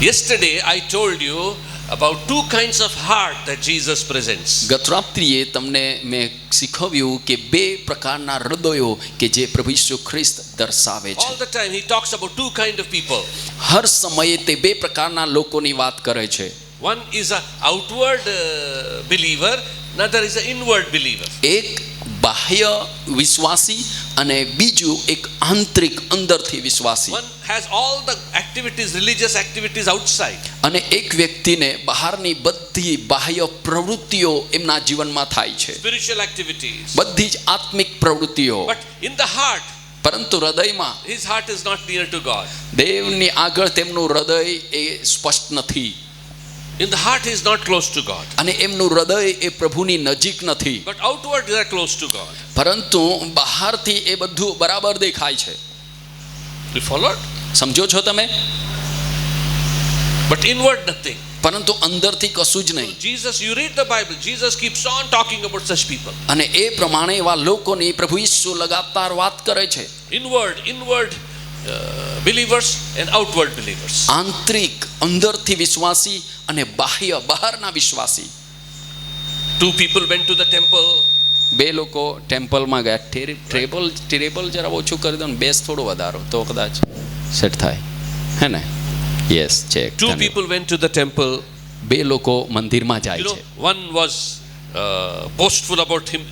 Yesterday, I told you about two kinds of heart that Jesus presents. ગત રાત્રિએ તમને મેં શીખવ્યું કે બે પ્રકારના હૃદયો કે જે પ્રભુ ઈસુ ખ્રિસ્ત દર્શાવે છે All the time, he talks about two kind of people. હર સમયે તે બે પ્રકારના લોકોની વાત કરે છે One is a outward uh, believer, another is an inward believer. એક બાહ્ય વિશ્વાસી અને બીજું એક આંતરિક અંદરથી વિશ્વાસી One has all the activities, religious activities outside. અને એક વ્યક્તિને બહારની બધી બાહ્ય પ્રવૃત્તિઓ એમના જીવનમાં થાય છે spiritual activities. બધી જ આત્મિક પ્રવૃત્તિઓ But in the heart, પરંતુ હૃદયમાં his heart is not near to God. દેવની આગળ તેમનું હૃદય એ સ્પષ્ટ નથી In the heart, is not close to God. અને એમનું હૃદય એ પ્રભુની નજીક નથી But outward, they are close to God. પરંતુ બહારથી એ બધું બરાબર દેખાય છે You followed? સમજો છો તમે But inward, nothing. પરંતુ અંદરથી કશું જ નહીં Jesus, you read the Bible, Jesus keeps on talking about such people. અને એ પ્રમાણે એવા લોકોની પ્રભુ ઈસુ લગાતાર વાત કરે છે Inward, inward uh, believers and outward believers. આંતરિક અંદરથી વિશ્વાસી અને બાહ્ય બહારના વિશ્વાસી Two people went to the temple. બે લોકો ટેમ્પલમાં ગયા ટેરે- ટ્રેબલ ટેરેબલ જરા ઓછું કરી દો ને બેસ થોડું વધારો તો કદાચ સેટ થાય હે ને yes check Two people went to the temple. બે લોકો મંદિરમાં જાય છે one was uh, boastful about him,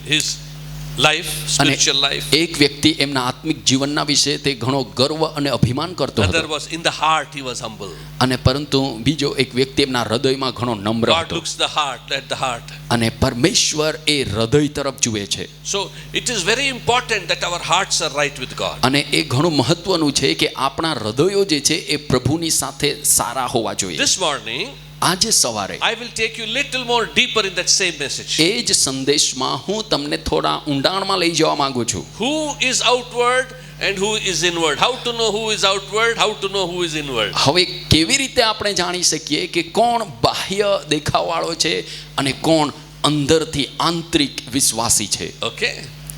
અને spiritual life. એક વ્યક્તિ એમના આત્મિક જીવનના વિશે તે ઘણો ગર્વ અને અભિમાન કરતો હતો was in the heart, he was humble. અને પરંતુ બીજો એક વ્યક્તિ એમના હૃદયમાં ઘણો નમ્ર હતો looks the heart, at the heart. અને પરમેશ્વર એ હૃદય તરફ જુએ છે So it is very important that our hearts are right with God. અને એ ઘણું મહત્વનું છે કે આપણા હૃદયો જે છે એ પ્રભુની સાથે સારા હોવા જોઈએ This morning, આજે સવારે I will take you little more deeper in that same message. એ જ સંદેશમાં હું તમને થોડા ઊંડાણમાં લઈ જવા માંગુ છું Who is outward and who is inward? How to know who is outward? How to know who is inward? હવે કેવી રીતે આપણે જાણી શકીએ કે કોણ બાહ્ય દેખાવવાળો છે અને કોણ અંદરથી આંતરિક વિશ્વાસી છે Okay?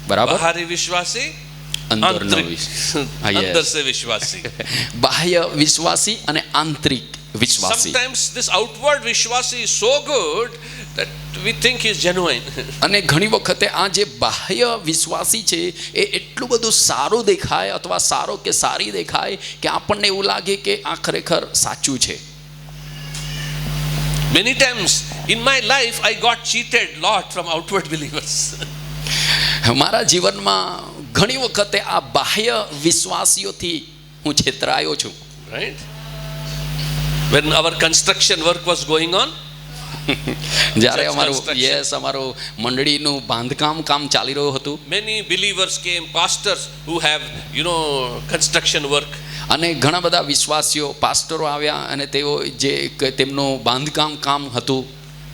બરાબર Bahari Vishwasi, અંદરનો Antrik. વિશ- હા, yes. Andar se Vishwasi. બાહ્ય વિશ્વાસી અને આંતરિક વિશ્વાસી Sometimes this outward Vishwasi is so good that we think he's genuine. અને ઘણી વખતે આ જે બાહ્ય વિશ્વાસી છે એ એટલું બધું સારું દેખાય અથવા સારો કે સારી દેખાય કે આપણને એવું લાગે કે આ ખરેખર સાચું છે Many times in my life, I got cheated lot from outward believers. મારા જીવનમાં ઘણી વખતે આ બાહ્ય વિશ્વાસીઓથી હું છેતરાયો છું right? When our construction work was going on, જ્યારે અમારું. યસ અમારું મંડળીનું બાંધકામ કામ ચાલી રહ્યું હતું many believers came, pastors who have, you know, construction work. અને ઘણા બધા વિશ્વાસીઓ પાસ્ટરો આવ્યા અને તેઓ જે તેમનું બાંધકામ કામ હતું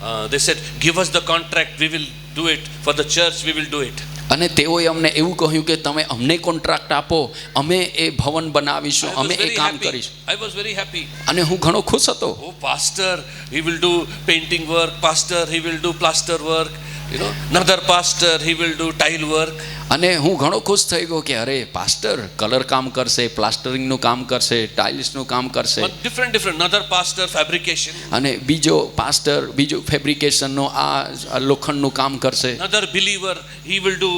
Uh, they said, Give us the contract, we will do it. For the church, we will do it. અને તેઓએ અમને એવું કહ્યું કે તમે અમને કોન્ટ્રાક્ટ આપો અમે એ ભવન બનાવીશું અમે એ કામ. કરીશું I was very happy. અને હું ઘણો ખુશ હતો Oh, pastor, he will do painting work. Pastor, he will do plaster work. You know, another pastor, he will do tile work. અને હું ઘણો ખુશ થઈ ગયો કે અરે પાસ્ટર કલર કામ કરશે પ્લાસ્ટરિંગનું કામ કરશે ટાઇલ્સનું કામ કરશે different, different. Another pastor, fabrication. અને બીજો પાસ્ટર બીજું ફેબ્રિકેશનનું આ લોખંડનું કામ કરશે believer, he will do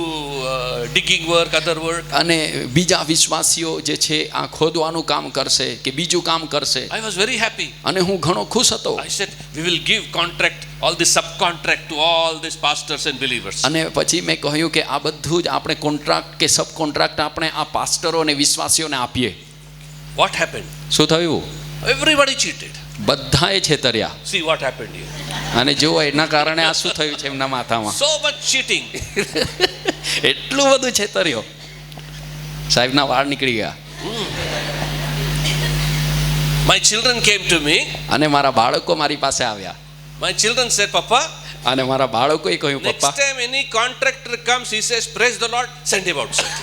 uh, digging work, other work. અને બીજા વિશ્વાસીઓ જે છે આ ખોદવાનું કામ કરશે કે બીજું કામ કરશે I was very happy. અને હું ઘણો ખુશ હતો I said, we will give contract, all this subcontract to all these pastors and believers. અને પછી મેં કહ્યું કે આ બધું જ આપણે કોન્ટ્રાક્ટ કે સબ કોન્ટ્રાક્ટ આપણે આ પાસ્ટરો અને વિશ્વાસીઓને આપીએ. What happened? શું થયું? એવરીબડી ચીટેડ બધાએ છેતર્યા. સી વોટ હેપન્ડ યુ અને જુઓ એના કારણે આ શું થયું છે એમના માથામાં? સો મચ ચીટિંગ એટલું બધું છેતર્યો. સાહેબના વાળ નીકળી ગયા. My children came to me અને મારા બાળકો મારી પાસે આવ્યા. માય ચિલ્ડ્રન સેડ Papa, અને મારા બાળકોએ કહ્યું પપ્પા time any contractor comes, he says, Praise the Lord, send him outside.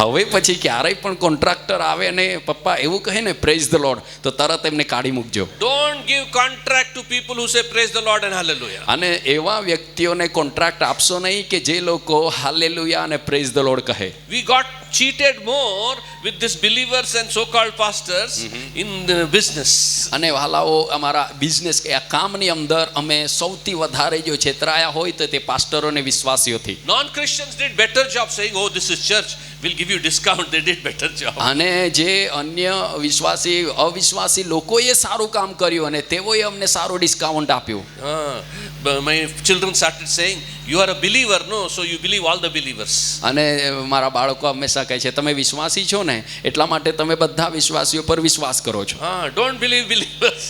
હવે પછી ક્યારેય પણ કોન્ટ્રાક્ટર આવે ને પપ્પા એવું કહે ને પ્રેઝ ધ લોર્ડ તો તરત એમને કાઢી મૂકજો Don't give contract to people who say praise the Lord and hallelujah. અને એવા વ્યક્તિઓને કોન્ટ્રાક્ટ આપશો નહીં કે જે લોકો હાલેલુયા અને પ્રેઝ ધ લોર્ડ કહે We got cheated more with these believers and so-called pastors in the business. અને વાલાઓ અમારા બિઝનેસ કે આ કામની અંદર અમે સૌથી વધારે જો છેતરાયા હોય તો તે પાસ્ટરો અને વિશ્વાસીઓથી Non-Christians did better job saying, "Oh, this is church. We'll give you discount." They did better job. અને જે અન્ય વિશ્વાસી અવિશ્વાસી લોકોએ સારું કામ કર્યું અને તેઓએ અમને સારું ડિસ્કાઉન્ટ આપ્યું Ah, but my children started saying, "You are a believer, no? So you believe all the believers." અને મારા બાળકો હંમેશા કહે છે તમે વિશ્વાસી છો ને એટલા માટે તમે બધા વિશ્વાસીઓ પર વિશ્વાસ કરો છો Ah, don't believe believers.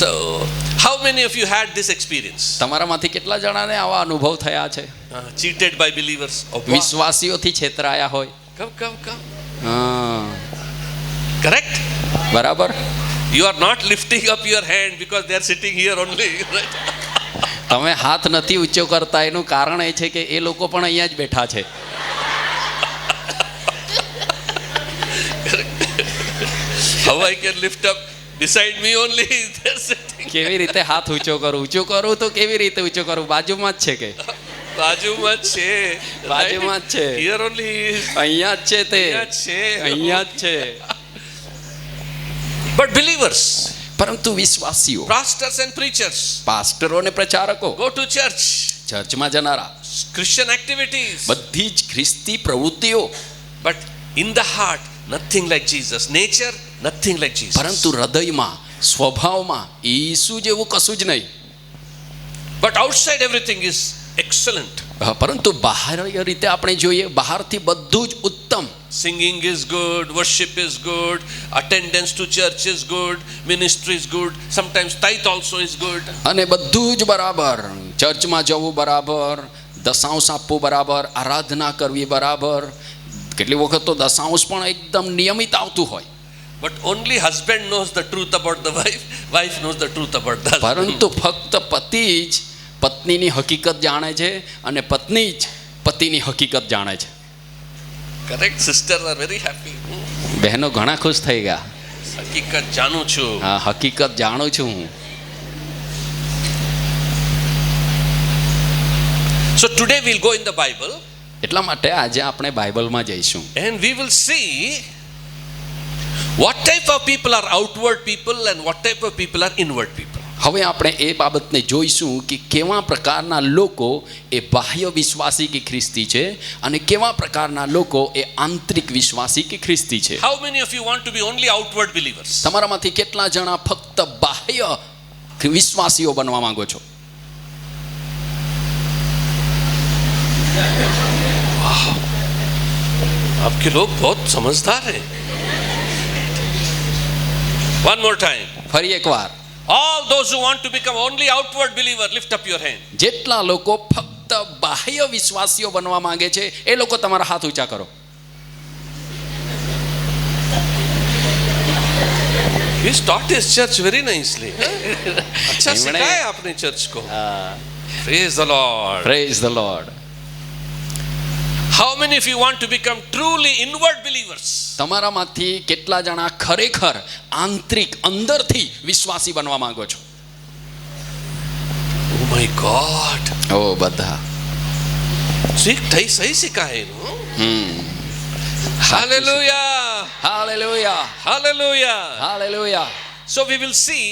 so, how many of you had this experience? તમારામાંથી કેટલા જણાને આવા અનુભવ થયા છે Ah, believers. Oh, wow. વિશ્વાસીઓથી છેતરાયા હોય Come, come, come. હા Correct? બરાબર You are not lifting up your hand because they are sitting here only. Right? તમે હાથ નથી ઊંચો કરતા એનું કારણ એ છે કે એ લોકો પણ અહીંયા જ બેઠા છે How I can lift up beside me only? They're sitting. કેવી રીતે હાથ ઊંચો કરું ઊંચો કરું તો કેવી રીતે ઊંચો કરું બાજુમાં જ છે કે બાજુમાં જ છે બાજુમાં જ છે. Only is. અહીંયા જ છે તે અહીંયા જ છે. અહીંયા જ છે But believers, પરંતુ વિશ્વાસીઓ pastors and preachers, પાસ્ટરો અને પ્રચારકો go to church. ચર્ચમાં જનારા Christian activities. બધી જ ખ્રિસ્તી પ્રવૃત્તિઓ But in the heart, nothing like Jesus. Nature, nothing like Jesus. પરંતુ હૃદયમાં સ્વભાવમાં ઈસુ જેવું કશું જ નહીં But outside everything is હા, પરંતુ બાહ્ય રીતે આપણે જોઈએ બહારથી બધું જ ઉત્તમ Singing is good, worship is good, attendance to church is good, ministry is good, sometimes tithe also is good. અને બધું જ બરાબર ચર્ચમાં જવું બરાબર દશાંશ આપવું બરાબર આરાધના કરવી બરાબર કેટલી વખત તો દશાંશ પણ એકદમ નિયમિત આવતું હોય only husband knows the truth about the wife, wife knows the truth about the husband. પરંતુ ફક્ત પતિ જ પત્નીની હકીકત જાણે છે અને પત્ની જ પતિની હકીકત જાણે છે? Sisters are very happy. Hmm. બહેનો ઘણા ખુશ થઈ ગયા હકીકત જાણું છું હા હકીકત જાણું છું હું So today we'll go in the Bible એટલા માટે આજે આપણે બાઇબલમાં જઈશું and we will see what type of people are outward people and what type of people are inward people. હવે આપણે એ બાબતને જોઈશું કે કેવા પ્રકારના લોકો એ બાહ્ય વિશ્વાસી કે ખ્રિસ્તી છે અને કેવા પ્રકારના લોકો એ આંતરિક વિશ્વાસી કે ખ્રિસ્તી છે How many of you want to be only outward believers? તમારામાંથી કેટલા જણા ફક્ત બાહ્ય વિશ્વાસીઓ બનવા માંગો છો आपके लोग बहुत समझदार हैं One more time. ફરી એકવાર All those who want to become only outward believer, lift up your hand. જેટલા લોકો ફક્ત બાહ્ય વિશ્વાસીઓ બનવા માંગે છે એ લોકો તમારા હાથ ઊંચા કરો He's taught his church very nicely. अच्छा એમણે- सिखाया अपने चर्च को. Praise the Lord. Praise the Lord How many of you want to become truly inward believers? તમારામાંથી કેટલા જણા ખરેખર આંતરિક અંદરથી વિશ્વાસી બનવા માંગો છો Oh my God. ઓ બધા સી થઈ સહી શીખાય હમ Hallelujah. Hallelujah. Hallelujah. Hallelujah. So we will see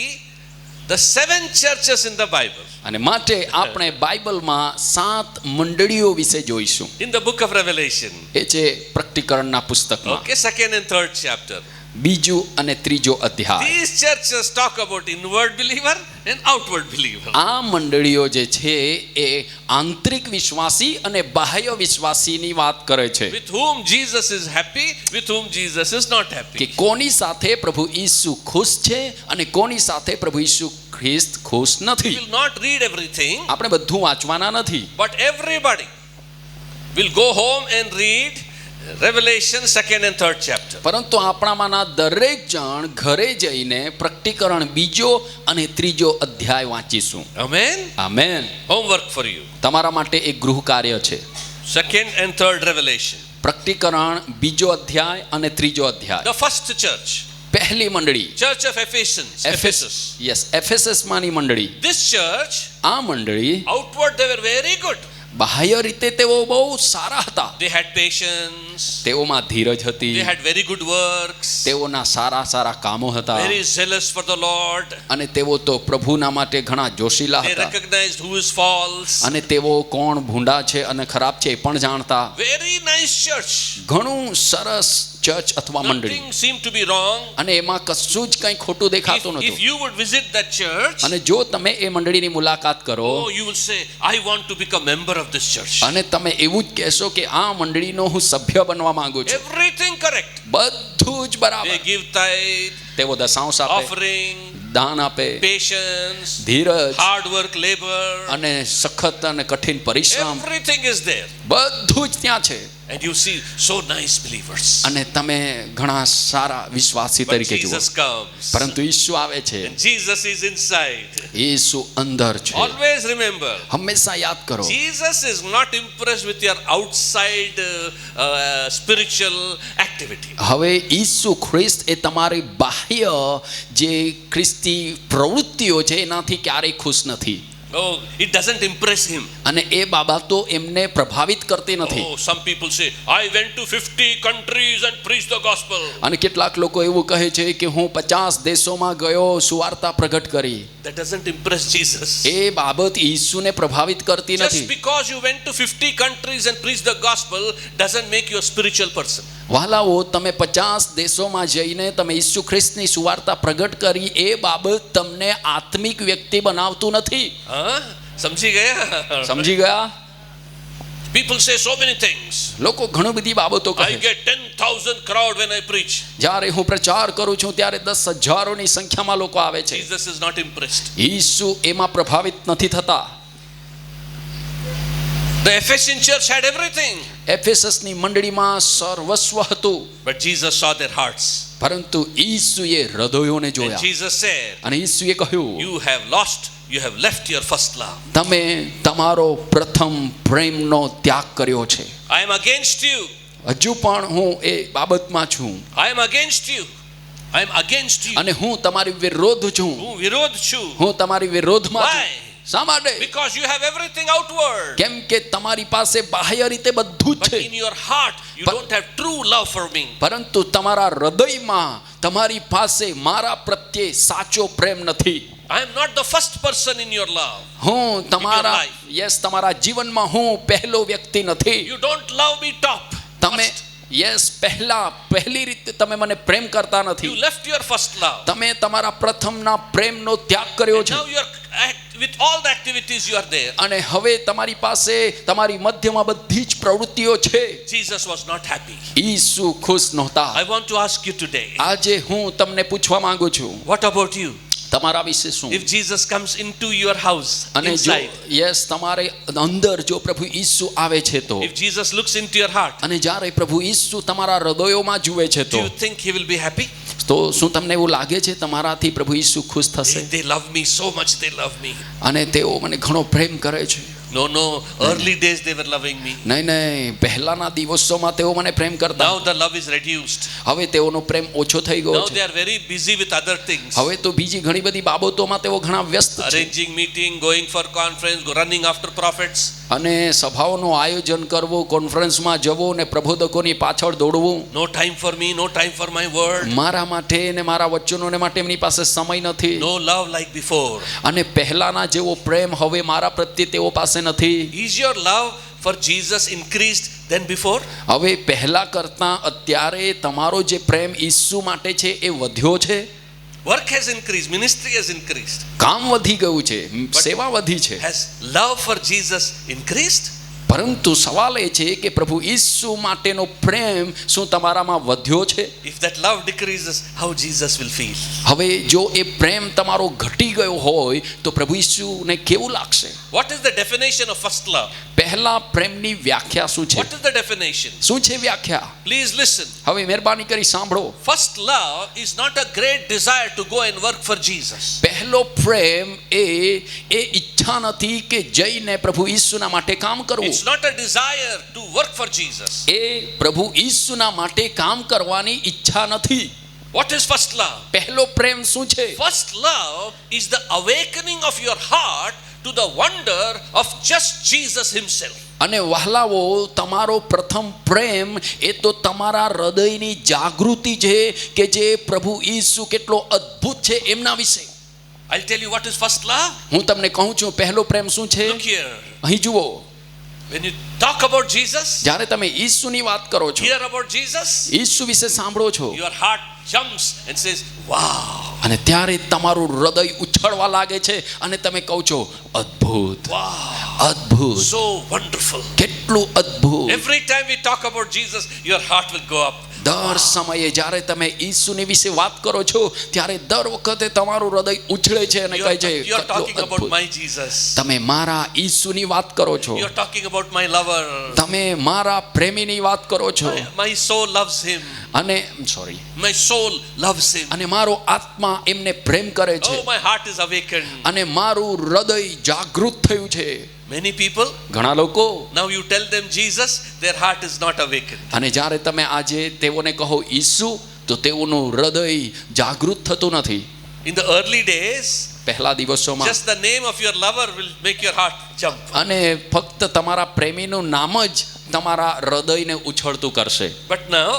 the seven churches in the Bible. અને માટે આપણે બાઇબલમાં સાત મંડળીઓ વિશે જોઈશું In the book of Revelation. એ છે પ્રકટીકરણના પુસ્તકમાં Okay, second and third chapter. બીજું અને ત્રીજો અધ્યાય These churches talk about inward believer and outward believer. આ મંડળીઓ જે છે એ આંતરિક વિશ્વાસી અને બાહ્ય વિશ્વાસીની વાત કરે છે With whom Jesus is happy, with whom Jesus is not કે happy. કોની સાથે પ્રભુ ઈસુ ખુશ છે અને કોની સાથે પ્રભુ ઈસુ ખ્રિસ્ત ખુશ We નથી will not read everything, આપણે બધું વાંચવાના નથી but everybody will go home and read Revelation second and third chapter. પરંતુ આપણામાંના દરેક જણ ઘરે જઈને પ્રકટીકરણ બીજો અને ત્રીજો અધ્યાય વાંચીશું Amen. આમેન Homework for you. તમારા માટે એક ગૃહ કાર્ય છે second and third revelation. પ્રકટીકરણ બીજો અધ્યાય અને ત્રીજો અધ્યાય The first church, પહેલી મંડળી church of Ephesians, Ephesus. Yes એફેસસમાંની મંડળી This church, આ મંડળી outward they were very good. બાહ્ય રીતે તેઓ બહુ સારા હતા They had patience. તેઓમાં ધીરજ They હતી had very good works. તેઓના સારા સારા કામો હતા Very zealous for the Lord. અને તેઓ તો પ્રભુના માટે ઘણા જોશીલા They હતા recognized who is false. અને તેઓ કોણ ભૂંડા છે અને ખરાબ છે એ પણ જાણતા Very nice church. ઘણું સરસ ચર્ચ અથવા મંડળી seemed to be wrong. અને એમાં કશું જ કંઈ ખોટું દેખાતું if નહોતું you would visit that church, અને જો તમે એ મંડળીની મુલાકાત કરો oh, will say, I want to become a member of this church. અને તમે એવું જ કહેશો કે આ મંડળીનો હું સભ્ય બનવા માંગુ છું Everything correct. બધું જ They બરાબર give tithe, તેઓ દશાંશ આપે offering, દાન આપે patience, ધીરજ hard work, labor. અને સખત અને કઠિન પરિશ્રમ Everything is there. બધું જ ત્યાં છે And you see so nice believers. અને તમે ઘણા સારા વિશ્વાસી તરીકે જુઓ Jesus comes. પરંતુ ઈસુ આવે છે And Jesus is inside. ઈસુ અંદર છે Always remember. હંમેશા યાદ કરો Jesus is not impressed with your outside uh, uh, spiritual activity. હવે ઈસુ ખ્રિસ્ત એ તમારી બાહ્ય જે ખ્રિસ્તી પ્રવૃત્તિઓ છે એનાથી ક્યારેય ખુશ નથી Oh, it doesn't impress him. અને એ બાબતો એમને પ્રભાવિત કરતી નથી Oh, some people say, I went to 50 countries and preached the gospel. અને કેટલાક લોકો એવું કહે છે કે હું પચાસ દેશોમાં ગયો સુવાર્તા પ્રગટ કરી That doesn't impress Jesus. એ બાબત ઈસુને પ્રભાવિત કરતી નથી. Just because you went to 50 countries and preached the gospel doesn't make you a spiritual person. વાલાઓ તમે પચાસ દેશોમાં જઈને તમે ઈસુ ખ્રિસ્તની સુવાર્તા પ્રગટ કરી એ બાબત તમને આત્મિક વ્યક્તિ બનાવતું નથી? સમજી ગયા? સમજી ગયા People say so many things. લોકો ઘણી બધી બાબતો કહે I get 10,000 crowd when I preach. જ્યારે હું પ્રચાર કરું છું ત્યારે દસ હજારોની સંખ્યામાં લોકો આવે છે Jesus is not impressed. ઈસુ એમાં પ્રભાવિત નથી થતા The Ephesian church had everything, એફેસસની મંડળીમાં સર્વસ્વ હતું but Jesus saw their hearts. પરંતુ ઈસુએ હૃદયોને જોયા Jesus said, અને ઈસુએ કહ્યું You have lost, you have left your first love. તમે તમારો પ્રથમ પ્રેમનો ત્યાગ કર્યો છે I am against you. હજુ પણ હું એ બાબતમાં છું I am against you. I am against you. અને હું તમારી વિરોધ છું હું વિરોધ છું. હું તમારી વિરોધમાં છું? શા માટે Because you have everything outward. કેમ કે તમારી પાસે બાહ્ય રીતે બધું But છે in your heart, you But- don't have true love for me. પરંતુ તમારા હૃદયમાં તમારી પાસે મારા પ્રત્યે સાચો પ્રેમ નથી I am not the first person in your love. હું તમારા. યસ તમારા જીવનમાં હું પહેલો વ્યક્તિ નથી You don't love me top. તમે. યસ પહેલા પહેલી રીતે તમે મને પ્રેમ કરતા You નથી left your first love. તમે તમારા પ્રથમના પ્રેમનો ત્યાગ કર્યો છે Now you are act, with all the activities you are there. અને હવે તમારી પાસે તમારી મધ્યમાં બધી જ પ્રવૃત્તિઓ છે Jesus was not happy. ઈસુ ખુશ નહોતા I want to ask you today. આજે હું તમને પૂછવા માંગુ છું What about you? તમારા વિશે શું If Jesus comes into your house અને જો inside, યસ તમારે અંદર જો પ્રભુ ઈસુ આવે છે તો if Jesus looks into your heart, અને જ્યારે પ્રભુ ઈસુ તમારા હૃદયોમાં જુએ છે do તો you think he will be happy? તો શું તમને એવું લાગે છે તમારાથી પ્રભુ ઈસુ ખુશ થશે me so much, they love me. અને તેઓ મને ઘણો પ્રેમ કરે છે No, no, early days they were loving me. નહીં નહીં પહેલાના દિવસોમાં તેઓ મને પ્રેમ કરતા Now the love is reduced. હવે તેઓનો પ્રેમ ઓછો થઈ ગયો Now છે they are very busy with other things. હવે તો બીજી ઘણી બધી બાબતોમાં તેઓ ઘણા વ્યસ્ત છે Arranging meeting, going for conference, running after prophets. અને સભાઓનું આયોજન કરવું કોન્ફરન્સમાં જવું ને પ્રબોધકોની પાછળ દોડવું No time for me, no time for my word. મારા માટે ને મારા વચનોને માટે એમની પાસે સમય નથી No love like before. અને પહેલાના જેવો પ્રેમ હવે મારા પ્રત્યે તેઓ પાસે નથી Is your love for Jesus increased than before? હવે પહેલા કરતાં અત્યારે તમારો જે પ્રેમ ઈસુ માટે છે એ વધ્યો છે Work has increased, ministry has increased. કામ વધી ગયું છે સેવા વધી છે Has love for Jesus increased? પરંતુ સવાલ એ છે કે પ્રભુ ઈસુ માટેનો પ્રેમ શું તમારામાં વધ્યો છે If that love decreases, how Jesus will feel? હવે જો એ પ્રેમ તમારો ઘટી ગયો હોય તો પ્રભુ ઈસુને કેવું લાગશે What is the definition of first love? પહેલા પ્રેમની વ્યાખ્યા શું છે What is the definition? શું છે વ્યાખ્યા Please listen. હવે મહેરબાની કરી સાંભળો First love is not a great desire to go and work for Jesus. પહેલો પ્રેમ એ એ ઈચ્છા ઈચ્છા નથી કે જઈને પ્રભુ ઈસુના માટે કામ કરવું It's not a desire to work for Jesus. એ પ્રભુ ઈસુના માટે કામ કરવાની ઈચ્છા નથી What is first love? પહેલો પ્રેમ શું છે First love is the awakening of your heart to the wonder of just Jesus Himself. અને વહાલાઓ તમારો પ્રથમ પ્રેમ એ તો તમારા હૃદયની જાગૃતિ છે કે જે પ્રભુ ઈસુ કેટલો અદ્ભુત છે એમના વિશે I'll tell you what is first love. હું તમને કહું છું પહેલો પ્રેમ શું છે Look here. અહીં જુઓ When you talk about Jesus, જ્યારે તમે ઈસુની વાત કરો છો hear about Jesus, ઈસુ વિશે સાંભળો છો your heart jumps and says, Wow, અને ત્યારે તમારું હૃદય ઉછળવા લાગે છે અને તમે કહો છો અદ્ભુત wow, અદ્ભુત so wonderful. કેટલું અદ્ભુત Every time we talk about Jesus, your heart will go up. દર સમયે જ્યારે તમે ઈસુની વિશે વાત કરો છો ત્યારે દર વખતે તમારું હૃદય ઉછળે છે અને કહે છે you are કેટલું talking about અદ્ભુત. my Jesus. તમે મારા ઈસુની વાત કરો છો You are talking about my lover. તમે મારા પ્રેમીની વાત કરો છો my soul loves him. અને sorry My soul loves him. અને મારો આત્મા એમને પ્રેમ કરે છે Oh, my heart is awakened. અને મારું હૃદય જાગૃત થયું છે Many people, ઘણા લોકો now you tell them Jesus, their heart is not awakened. અને જ્યારે તમે આજે તેઓને કહો ઈસુ તો તેઓનું હૃદય જાગૃત થતું નથી In the early days, પહેલા દિવસોમાં just the name of your lover will make your heart jump. અને ફક્ત તમારા પ્રેમીનું નામ જ તમારા હૃદયને ઉછળતું કરશે But now,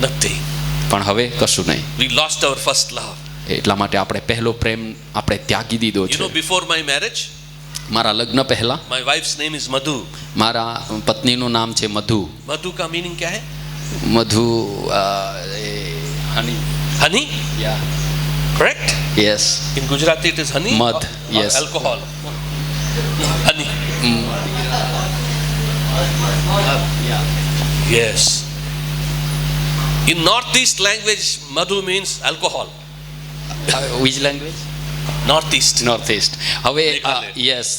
nothing. પણ હવે કશું નહીં We lost our first love. એટલા માટે આપણે પહેલો પ્રેમ આપણે ત્યાગી દીધો You છે know, before my marriage, મારા લગ્ન પહેલા my wife's name is Madhu. મારા પત્નીનું નામ છે Madhu Madhu ka meaning kya hai? Madhu honey Honey, correct? Yes In Gujarati it is honey Mad, or, or yes. alcohol. Honey. Yes. In Northeast language, Madhu means alcohol. Language Northeast. Northeast હવે. Yes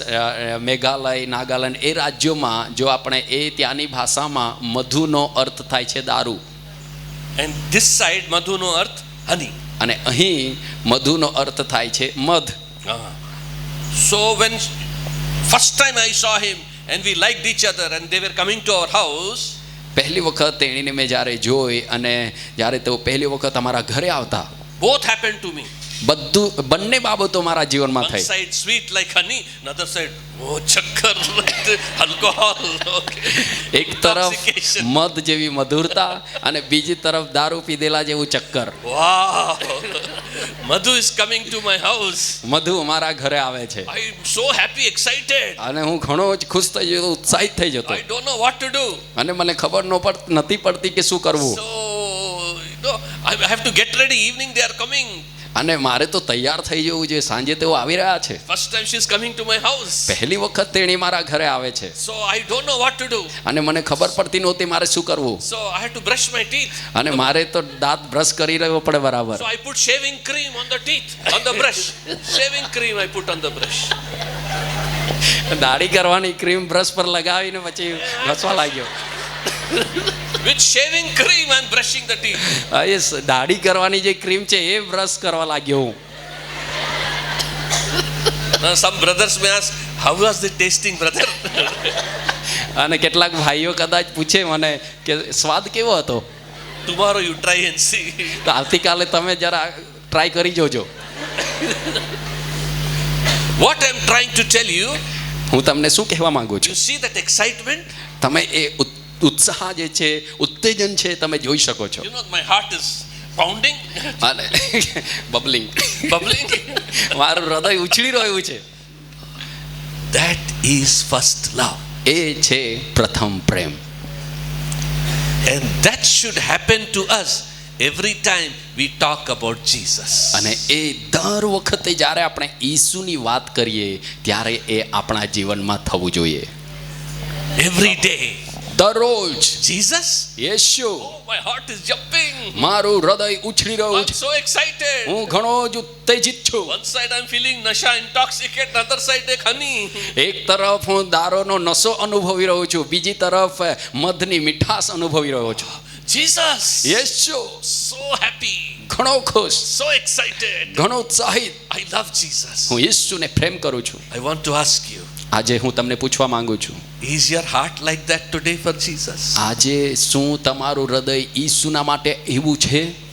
Meghalaya Nagaland એ રાજ્યોમાં જો આપણે એ ત્યાંની ભાષામાં મધુનો અર્થ થાય છે દારૂ this side, Madhu no earth, honey. અને અહીં મધુનો અર્થ થાય છે મધ So when first time I saw him and we liked each other and they were coming to our house, પહેલી વખત તેણીને મેં જ્યારે જોઈ અને જ્યારે તેઓ પહેલી વખત અમારા ઘરે આવતા બોથ હેપન ટુ me. બધું બંને બાબતો મારા જીવનમાં થઈ like honey, another side oh chakkar like alcohol. Okay. એક તરફ. મધ જેવી મધુરતા અને બીજી તરફ દારૂ પીધેલા જેવું ચક્કર Wow. Madhu is coming to my house. મધુ અમારા ઘરે આવે છે I am so happy, excited. અને હું ઘણો જ ખુશ થઈ જતો ઉત્સાહિત થઈ જતો I don't know what to do. અને મને ખબર ન પડ નથી પડતી કે શું કરવું know, I have to get ready. Evening they are coming. અને મારે તો તૈયાર થઈ જવું જોઈએ સાંજે તેઓ આવી રહ્યા છે First time she's coming to my house. પહેલી વખત તેણી મારા ઘરે આવે છે So I don't know what to do. અને મને ખબર પડતી નહોતી મારે શું કરવું So I had to brush my teeth. અને મારે તો દાંત બ્રશ કરી રહ્યો પડે બરાબર So I put shaving cream on the teeth, on the brush. shaving cream I put on the brush. દાઢી કરવાની ક્રીમ બ્રશ પર લગાવીને પછી ઘસવા લાગ્યો With shaving cream I'm brushing the teeth. હા, એ સ- દાઢી કરવાની જે ક્રીમ છે એ બ્રશ કરવા લાગ્યો હું some brothers may ask, how was the tasting, brother? અને કેટલાક ભાઈઓ કદાચ પૂછે મને કે સ્વાદ કેવો હતો Tomorrow you try and see. તો આવતીકાલે તમે જરા ટ્રાય કરી જોજો What I'm trying to tell you, હું તમને શું કહેવા માંગુ છું see that excitement? તમે એ ઉત્સાહ જે છે ઉત્તેજન છે તમે જોઈ શકો છો You know, my heart is pounding, અને બબલિંગ bubbling. મારું હૃદય ઉછળી રહ્યું છે That is first love. એ છે પ્રથમ પ્રેમ And that should happen to us every time we talk about Jesus. અને એ દર વખતે જ્યારે આપણે ઈસુની વાત કરીએ ત્યારે એ આપણા જીવનમાં થવું જોઈએ Every day. દરરોજ Jesus? Yeshu Oh, my heart is jumping. મારું હૃદય ઉછળી રહ્યું છે so excited. હું ઘણો જ ઉત્તેજિત છું One side I'm feeling nasha intoxicate, another side like honey. એક તરફ હું દારૂનો નશો અનુભવી રહ્યો છું બીજી તરફ મધની મીઠાશ અનુભવી રહ્યો છું Jesus. Yeshu So happy. ઘણો ખુશ so excited. ઘણો ઉત્સાહિત I love Jesus. હું ઈસુને પ્રેમ કરું છું I want to ask you, આજે હું તમને પૂછવા માંગુ છું is your heart like that today for Jesus? આજે શું તમારું હૃદય ઈસુના માટે એવું છે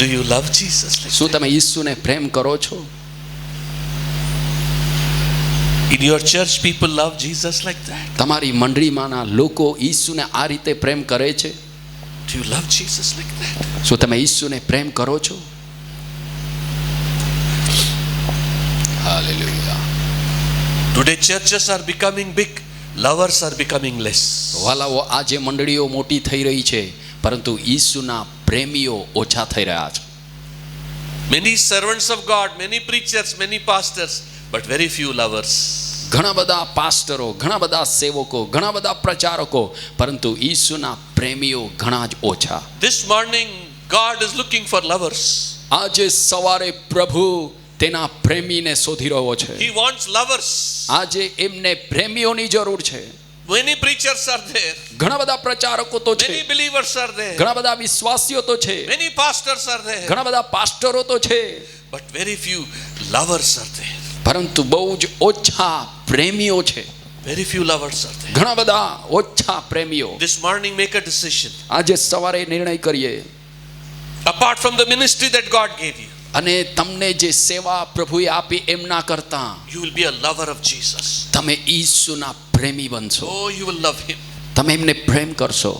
you love Jesus? Like શું તમે ઈસુને પ્રેમ કરો છો In your church, people love Jesus like that. તમારી મંડળીમાંના લોકો ઈસુને આ રીતે પ્રેમ કરે છે Do you love Jesus like that? શું તમે ઈસુને પ્રેમ કરો છો હાલેલુયા Today, churches are becoming big, lovers are becoming less. વાલાઓ આજે મંડળીઓ મોટી થઈ રહી છે પરંતુ ઈસુના પ્રેમીઓ ઓછા થઈ રહ્યા છે Many servants of God, many preachers, many pastors, but very few lovers. ઘણા બધા પાસ્ટરો ઘણા બધા સેવકો ઘણા બધા પ્રચારકો પરંતુ ઈસુના પ્રેમીઓ ઘણા જ ઓછા This morning, God is looking for lovers. આજે સવારે પ્રભુ તેના પ્રેમીને શોધી રહ્યો છે He wants lovers. આજે એમને પ્રેમીઓની જરૂર છે Many preachers are there, ઘણા બધા પ્રચારકો તો છે many believers are there, ઘણા બધા વિશ્વાસીઓ તો છે many pastors are there, ઘણા બધા પાસ્ટરો તો છે but very few lovers are there. પરંતુ બહુ જ ઓછા પ્રેમીઓ છે Very few lovers are there. ઘણા બધા ઓછા પ્રેમીઓ This morning, make a decision. આજે સવારે નિર્ણય કરીએ Apart from the ministry that God gave you, અને તમને જે સેવા પ્રભુએ આપી એમના કરતા you will be a lover of Jesus. તમે ઈસુના પ્રેમી બનશો Oh, you will love Him. તમે એમને પ્રેમ કરશો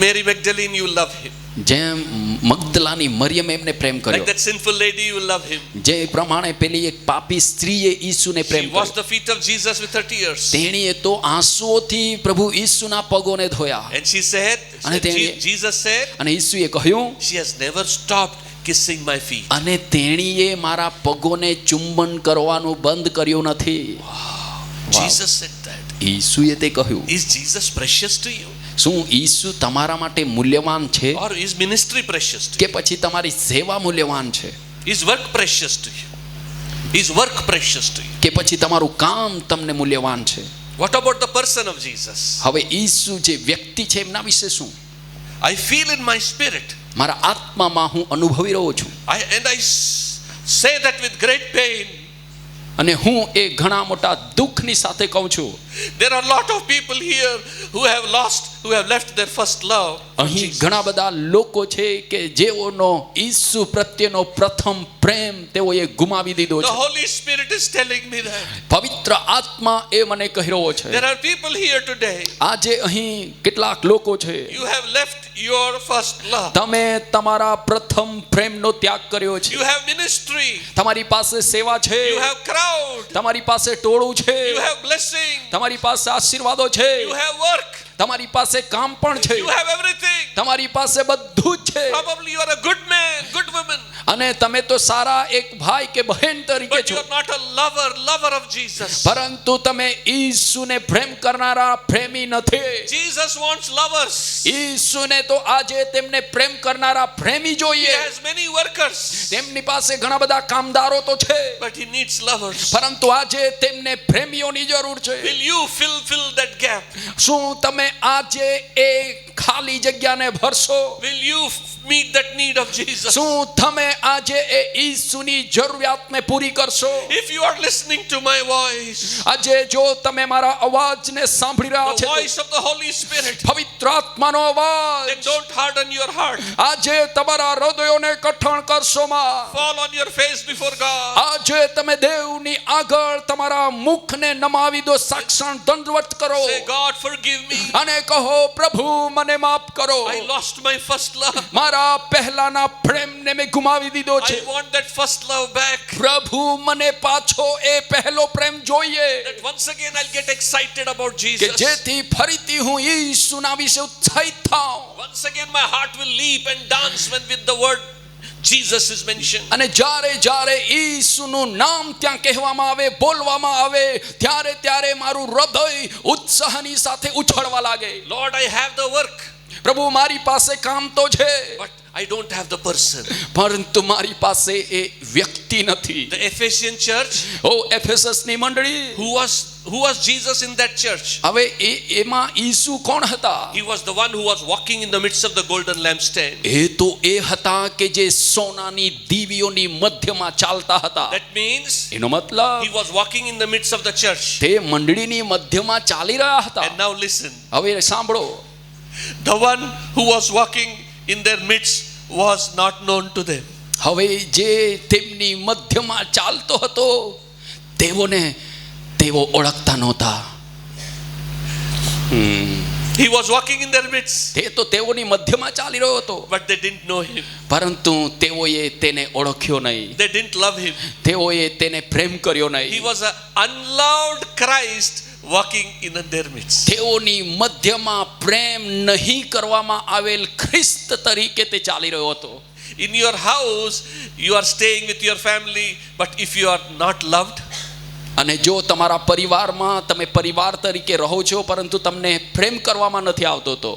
Mary Magdalene, you will love Him. જેમ મગદલાની મરિયમ એમને પ્રેમ કર્યો that sinful lady, you will love Him. જે પ્રમાણે પેલી એક પાપી સ્ત્રીએ ઈસુને પ્રેમ કર્યો the feet of Jesus with her tears. તેણીએ તો આંસુઓથી પ્રભુ ઈસુના પગોને ધોયા And she said, અને તેણીએ- Jesus said, અને ઈસુએ કહ્યું She has never stopped kissing my feet. અને તેણીએ મારા પગોને ચુંબન કરવાનું બંધ કર્યું નથી Jesus said that. ઈસુએ તે કહ્યું Is Jesus precious to you? શું ઈસુ તમારા માટે મૂલ્યવાન છે Or is ministry precious to you? કે પછી તમારી સેવા મૂલ્યવાન છે Is work precious to you? Is work precious to you? કે પછી તમારું કામ તમને મૂલ્યવાન છે What about the person of Jesus? હવે ઈસુ જે વ્યક્તિ છે એમના વિશે શું I feel in my spirit, મારા આત્મામાં હું અનુભવી રહ્યો છું and I s- say that with great pain. અને હું એ ઘણા મોટા દુઃખની સાથે કહું છું There are a lot of people here who have lost, who have left their first love. for અહીં. ઘણા બધા લોકો છે કે જેઓનો ઈસુ પ્રત્યેનો પ્રથમ પ્રેમ તેઓએ ગુમાવી દીધો The છે Holy Spirit is telling me that. પવિત્ર આત્મા એ મને કહી રહ્યો છે There are people here today. આજે અહીં કેટલાક લોકો છે You have left your first love. તમે તમારા પ્રથમ પ્રેમનો ત્યાગ કર્યો છે You have ministry. તમારી પાસે સેવા છે You have crowd. તમારી પાસે ટોળું છે You have blessing. તમારી પાસે આશીર્વાદો છે You have work. તમારી પાસે કામ પણ છે You have everything. તમારી પાસે બધું જ છે Probably you are a good man, good woman, અને તમે તો સારા એક ભાઈ કે બહેન તરીકે છો are not a lover, lover of Jesus. પરંતુ તમે ઈસુને પ્રેમ કરનારા પ્રેમી નથી Jesus wants lovers. ઈસુને તો આજે તેમને પ્રેમ કરનારા પ્રેમી જોઈએ has many workers, તેમની પાસે ઘણા બધા કામદારો તો છે but he needs lovers. પરંતુ આજે તેમને પ્રેમીઓની જરૂર છે you fill fill that gap? શું તમે આજે એ ખાલી જગ્યાને ભરશો Will you f- meet that need of Jesus? શું તમે આજે એ ઈસુની જરૂરિયાતને પૂરી કરશો If you are listening to my voice, આજે જો તમે મારા અવાજને સાંભળી રહ્યા છો voice of the Holy Spirit, પવિત્ર આત્માનો then અવાજ don't harden your heart. આજે તમારા હૃદયોને કઠણ કરશો માં Fall on your face before God. આજે તમે દેવની આગળ તમારા મુખને નમાવી દો સાક્ષણ દંડવત કરો Say, God, forgive me. અને કહો પ્રભુ મને માફ કરો I lost my first love. મારા પહેલાના પ્રેમને મેં ગુમાવી દીધો છે I want that first love back. પ્રભુ મને પાછો એ પહેલો પ્રેમ જોઈએ That once again I'll get excited about કે Jesus. જેથી ફરીથી હું ઈસુના વિશે ઉત્સાહિત થાઉં Once again my heart will leap and dance when with the word Jesus is mentioned. અને જ્યારે જ્યારે ઈસુનું નામ ત્યાં કહેવામાં આવે બોલવામાં આવે ત્યારે ત્યારે મારું હૃદય ઉત્સાહની સાથે ઉછળવા લાગે Lord, I have the work. પ્રભુ મારી પાસે કામ તો છે but I don't have the person. પરંતુ મારી પાસે એ વ્યક્તિ નથી The Ephesian church, ઓ એફેસસની મંડળી who was who was Jesus in that church? હવે એ એમાં ઈસુ કોણ હતા He was the one who was walking in the midst of the golden lampstand. એ તો એ હતા કે જે સોનાની દીવીઓની મધ્યમાં ચાલતા હતા That means એનો મતલબ he was walking in the midst of the church. તે મંડળીની મધ્યમાં ચાલી રહ્યા હતા And now listen. હવે સાંભળો The one who was walking in their midst was not known to them. હવે જે તેમની મધ્યમાં ચાલતો હતો તેઓને તેઓ ઓળખતા નહોતા He was walking in their midst, તે તો તેઓની મધ્યમાં ચાલી રહ્યો હતો but they didn't know him. પરંતુ તેઓએ તેને ઓળખ્યો નહીં They didn't love him. તેઓએ તેને પ્રેમ કર્યો He નહીં was an unloved Christ walking in their midst. તેઓની મધ્યમાં પ્રેમ નહીં કરવામાં આવેલ ખ્રિસ્ત તરીકે તે ચાલી રહ્યો હતો In your house, you are staying with your family, but if you are not loved, અને જો તમારા પરિવારમાં તમે પરિવાર તરીકે રહો છો પરંતુ તમને પ્રેમ કરવામાં નથી આવતો તો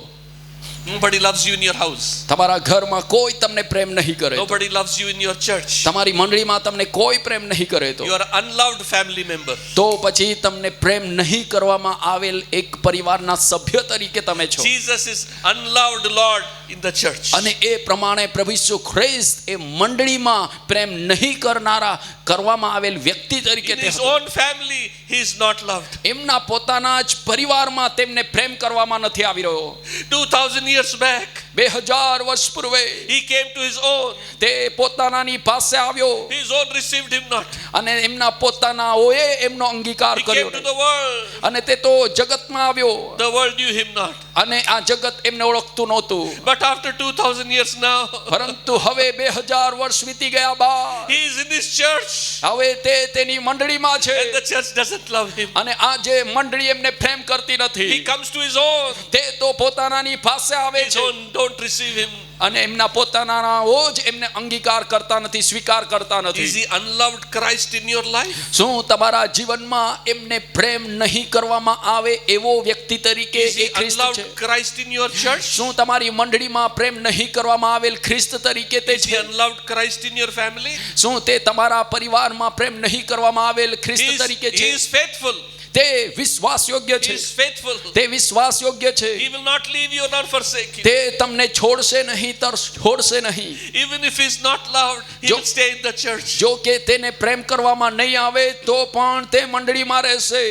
nobody loves you in your house. તમારા ઘરમાં કોઈ તમને પ્રેમ નહીં કરે Nobody loves you in your church. તમારી મંડળીમાં તમને કોઈ પ્રેમ નહીં કરે તો You are unloved family member. તો પછી તમને પ્રેમ નહીં કરવામાં આવેલ એક પરિવારના સભ્ય તરીકે તમે છો Jesus is unloved Lord in the church. અને એ પ્રમાણે પ્રભુ ઈસુ ખ્રિસ્ત એ મંડળીમાં પ્રેમ નહીં કરનારા કરવામાં આવેલ વ્યક્તિ તરીકે his own family, he is not loved. એમના પોતાના જ પરિવારમાં તેમને પ્રેમ કરવામાં નથી આવી રહ્યો 2000 years back, બે હજાર વર્ષ પૂર્વે he came to his own. તે પોતાનાની પાસે આવ્યો His own received him not. અને એમના પોતાનાઓએ એમનો અંગીકાર He કર્યો came to નહીં. the world. અને તે તો જગતમાં આવ્યો The world knew him not. અને આ જગત એમને ઓળખતું નહોતું But after 2000 years now, પરંતુ હવે બે હજાર વર્ષ વીતી ગયા બાદ he is in his church. હવે તે તેની મંડળીમાં છે And the church doesn't love him. અને આ જે મંડળી એમને પ્રેમ કરતી He નથી comes to his own. તે તો પોતાનાની પાસે આવે છે own don't receive him. અને એમના પોતાનાઓ જ એમને અંગીકાર કરતા નથી સ્વીકાર કરતા Is નથી he unloved Christ in your life? શું તમારા જીવનમાં એમને પ્રેમ નહીં કરવામાં આવે એવો વ્યક્તિ તરીકે એ ખ્રિસ્ત છે Christ in your church? શું તમારી મંડળીમાં પ્રેમ નહીં કરવામાં આવેલ ખ્રિસ્ત તરીકે તે છે unloved Christ in your family? શું તે તમારા પરિવારમાં પ્રેમ નહીં કરવામાં આવેલ ખ્રિસ્ત is, તરીકે he છે is faithful. તે વિશ્વાસ યોગ્ય છે faithful. તે વિશ્વાસ યોગ્ય છે will not leave you nor forsake you. તે તમને છોડશે નહીં તર છોડશે નહીં he is not loved, he જો- will stay in the church. જો કે તેને પ્રેમ કરવામાં નહીં આવે તો પણ તે મંડળીમાં રહેશે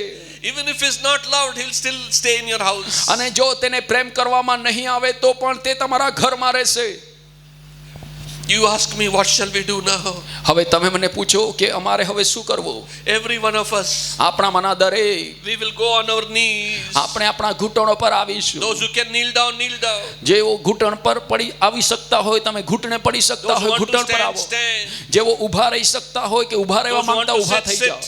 Even if he is not loved, he'll still stay in your house. અને જો તેને પ્રેમ કરવામાં નહીં આવે તો પણ તે તમારા ઘરમાં રહેશે You ask me, what shall we do now? હવે તમે મને પૂછો કે અમારે હવે શું કરવું Every one of us, આપણામાંના દરેક we will go on our knees. આપણે આપણા ઘૂંટણો પર આવીશું Those who can kneel down, kneel down. જેઓ ઘૂંટણ પર પડી આવી શકતા હોય તમે ઘૂંટણે પડી શકતા હોય ઘૂંટણ પર આવો. જેઓ ઊભા રહી શકતા હોય કે ઊભા રહેવા માંગતા ઊભા થઈ. જાઓ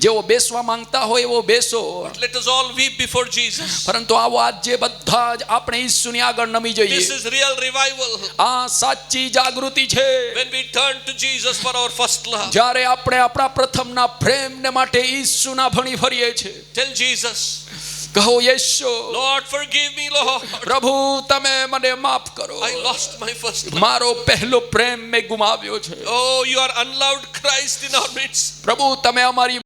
જેઓ બેસવા માંગતા હોય એવો બેસો Let us all weep before Jesus. પરંતુ આવો આજે બધા જ આપણે ઈસુની આગળ નમી This જઈએ is real revival. આ સાચી જાગૃતિ છે When we turn to Jesus for our first love. જ્યારે આપણે આપણા પ્રથમના પ્રેમને માટે ઈસુના ભણી ફરીએ છે Tell Jesus, કહો Yeshu Lord, forgive me, Lord. પ્રભુ તમે મને માફ કરો lost my first love. મારો પહેલો પ્રેમ મેં ગુમાવ્યો છે Oh, you are unloved Christ in our midst. પ્રભુ તમે અમારી